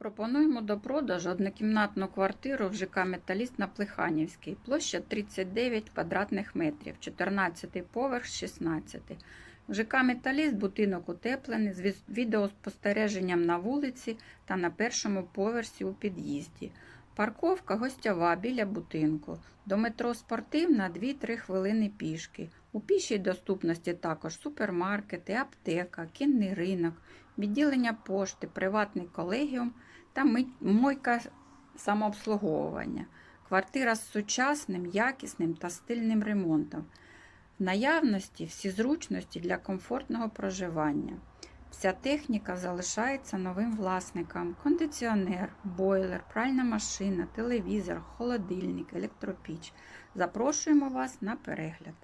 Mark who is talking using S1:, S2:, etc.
S1: Пропонуємо до продажу однокімнатну квартиру в ЖК Металіст на Плеханівській. Площа 39 квадратних метрів, 14 поверх, 16. В ЖК Металіст будинок утеплений з відеоспостереженням на вулиці та на першому поверсі у під'їзді. Парковка гостьова біля будинку. До метро спортивна 2-3 хвилини пішки. У пішій доступності також супермаркети, аптека, кінний ринок, відділення пошти, приватний колегіум та мойка самообслуговування. Квартира з сучасним, якісним та стильним ремонтом. В наявності всі зручності для комфортного проживання. Вся техніка залишається новим власникам: кондиціонер, бойлер, пральна машина, телевізор, холодильник, електропіч. Запрошуємо вас на перегляд.